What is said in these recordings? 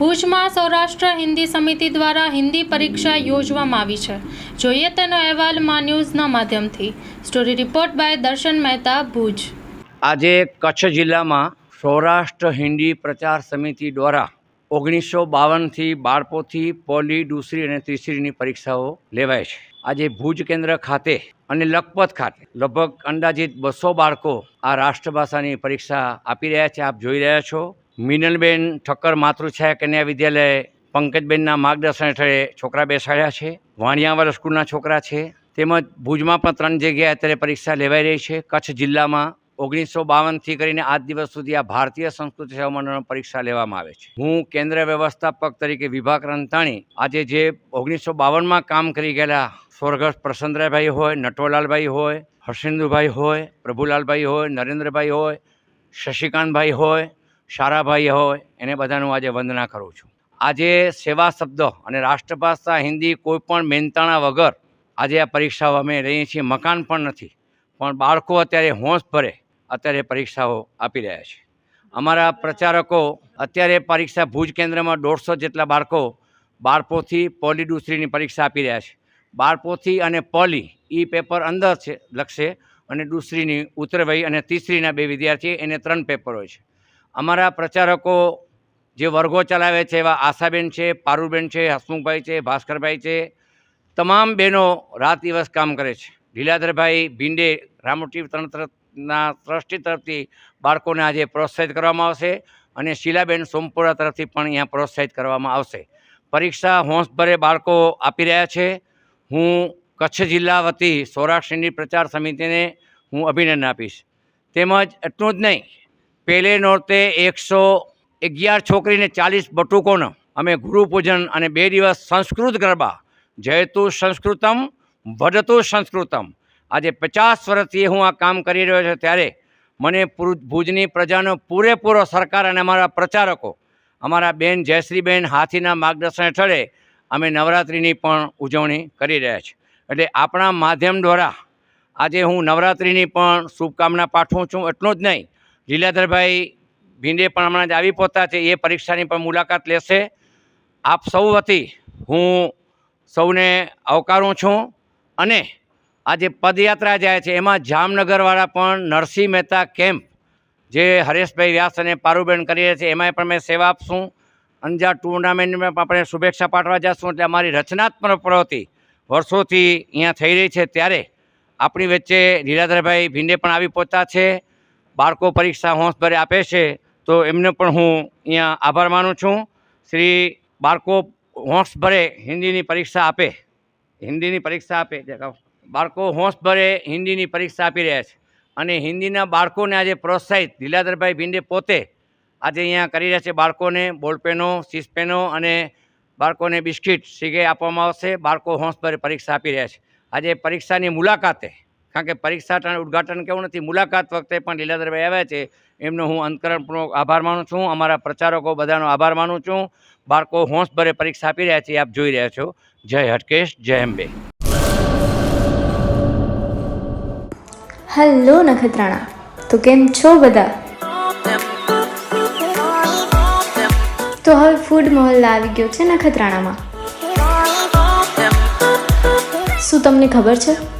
ભુજમાં સૌરાષ્ટ્ર હિન્દી સમિતિ દ્વારા હિન્દી પરીક્ષા યોજવામાં આવી છે. જોઈએ તેનો અહેવાલમાં ન્યૂઝના માધ્યમથી. સ્ટોરી રિપોર્ટ બાય દર્શન મહેતા, ભુજ. આજે કચ્છ જિલ્લામાં સૌરાષ્ટ્ર હિન્દી પ્રચાર સમિતિ દ્વારા ઓગણીસો બાવનથી બાળપોથી પોલી દુસરી અને ત્રીસરીની પરીક્ષાઓ લેવાય છે. આજે ભુજ કેન્દ્ર ખાતે અને લખપત ખાતે લગભગ અંદાજિત બસો બાળકો આ રાષ્ટ્રભાષાની પરીક્ષા આપી રહ્યા છે. આપ જોઈ રહ્યા છો મિનલબેન ઠક્કર માતૃછાયા કન્યા વિદ્યાલય પંકજબેનના માર્ગદર્શન હેઠળ છોકરા બેસાડ્યા છે. વાણિયાવાલ સ્કૂલના છોકરા છે. તેમજ ભુજમાં પણ ત્રણ જગ્યાએ અત્યારે પરીક્ષા લેવાઈ રહી છે. કચ્છ જિલ્લામાં ઓગણીસો બાવનથી કરીને આજ દિવસ સુધી આ ભારતીય સંસ્કૃતિ સેવા મંડળમાં પરીક્ષા લેવામાં આવે છે. હું કેન્દ્ર વ્યવસ્થાપક તરીકે વિભાગ રંતાણી આજે જે ઓગણીસો બાવનમાં કામ કરી ગયેલા સ્વર્ગસ્થ પ્રસન્નરાયભાઈ હોય નટોલાલભાઈ હોય, હર્ષેન્દુભાઈ હોય, પ્રભુલાલભાઈ હોય, નરેન્દ્રભાઈ હોય, શશિકાંતભાઈ હોય શારાભાઈ હોય એને બધાનું આજે વંદના કરું છું. આજે સેવા શબ્દ અને રાષ્ટ્રભાષા, હિન્દી કોઈપણ મહેનતાણા વગર આજે આ પરીક્ષાઓ અમે રહીએ છીએ. મકાન પણ નથી, પણ બાળકો અત્યારે હોંશ ભરે અત્યારે પરીક્ષાઓ આપી રહ્યા છે. અમારા પ્રચારકો અત્યારે પરીક્ષા ભુજ કેન્દ્રમાં દોઢસો જેટલા બાળકો બાળપોથી પોલી દૂસરીની પરીક્ષા આપી રહ્યા છે. બાળપોથી અને પોલી એ પેપર અંદર છે, લખશે અને દૂસરીની ઉત્તરવયી અને તીસરીના બે વિદ્યાર્થી એને ત્રણ પેપર હોય છે. અમારા પ્રચારકો જે વર્ગો ચલાવે છે, એવા આશાબેન છે પારુલબેન છે, હસમુખભાઈ છે, ભાસ્કરભાઈ છે, તમામ બહેનો રાત દિવસ કામ કરે છે. લીલાધરભાઈ ભીંડે રામોટી તંત્રના ટ્રસ્ટી તરફથી બાળકોને આજે પ્રોત્સાહિત કરવામાં આવશે અને શીલાબેન સોમપુરા તરફથી પણ અહીંયા પ્રોત્સાહિત કરવામાં આવશે. પરીક્ષા હોંશભરે બાળકો આપી રહ્યા છે. હું કચ્છ જિલ્લા વતી સૌરાષ્ટ્રની પ્રચાર સમિતિને હું અભિનંદન આપીશ. તેમજ એટલું જ નહીં પહેલે નોરતે એકસો અગિયાર છોકરીને ચાલીસ બટુકોનો અમે ગુરુપૂજન અને બે દિવસ સંસ્કૃત ગરબા, જયતુ સંસ્કૃતમ વડતુ સંસ્કૃતમ. આજે પચાસ વર્ષથી હું આ કામ કરી રહ્યો છું ત્યારે મને ભુજની પ્રજાનો પૂરેપૂરો સરકાર અને અમારા પ્રચારકો, અમારા બેન જયશ્રીબેન હાથીના માર્ગદર્શન હેઠળે અમે નવરાત્રિની પણ ઉજવણી કરી રહ્યા છીએ. એટલે આપણા માધ્યમ દ્વારા આજે હું નવરાત્રિની પણ શુભકામના પાઠવું છું, એટલું જ નહીં લીલાધરભાઈ ભીંડે પણ હમણાં જ આવી પહોંચ્યા છે. એ પરીક્ષાની પણ મુલાકાત લેશે. આપ સૌ વતી હું સૌને આવકારું છું અને આજે પદયાત્રા જાય છે એમાં જામનગરવાળા પણ નરસિંહ મહેતા કેમ્પ જે હરેશભાઈ વ્યાસ અને પારુબેન કરી રહ્યા છે, એમાંય પણ મેં સેવા આપશું. અંજાર ટુર્નામેન્ટમાં પણ આપણે શુભેચ્છા પાઠવા જશું એટલે અમારી રચનાત્મક પ્રવૃત્તિ વર્ષોથી અહીંયા થઈ રહી છે. ત્યારે આપણી વચ્ચે લીલાધરભાઈ ભીંડે પણ આવી પહોંચ્યા છે. બાળકો પરીક્ષા હોંશભરે આપે છે, તો એમને પણ હું અહીંયા આભાર માનું છું. શ્રી બાળકો હોંશભરે હિન્દીની પરીક્ષા આપે. હિન્દીની પરીક્ષા આપે બાળકો હોંશભરે હિન્દીની પરીક્ષા આપી રહ્યા છે. અને હિન્દીના બાળકોને આજે પ્રોત્સાહિત, લીલાધરભાઈ ભીંડે પોતે આજે અહીંયા કરી રહ્યા છે બાળકોને બોલપેનો સીસપેનો અને બાળકોને બિસ્કિટ સીગે આપવામાં આવશે. બાળકો હોંશભરે પરીક્ષા આપી રહ્યા છે. આજે પરીક્ષાની મુલાકાતે કારણ કે પરીક્ષા ઉદઘાટન કેવું નથી, મુલાકાત વખતે પણ લીલાધરભાઈ આવ્યા છે. એમનો હું અંતકરણપૂર્વક આભાર માનું છું. અમારા પ્રચારકો બધાનો આભાર માનું છું. બાળકો હોંશભરે પરીક્ષા આપી રહ્યા છે, આપ જોઈ રહ્યા છો. જય હટકેશ, જય અંબે. હેલો નખત્રાણા, તો કેમ છો બધા? તો હવે ફૂડ મહોલ્લા આવી ગયો છે નખત્રાણામાં. શું તમને ખબર છે?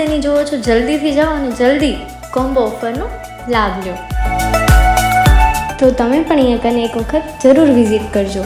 રાહ જોવો છો, જલ્દીથી જાઓ અને જલ્દી કોમ્બો ઓફરનો લાભ લો. તો તમે પણ અહીંયા કને એક વખત જરૂર વિઝિટ કરજો.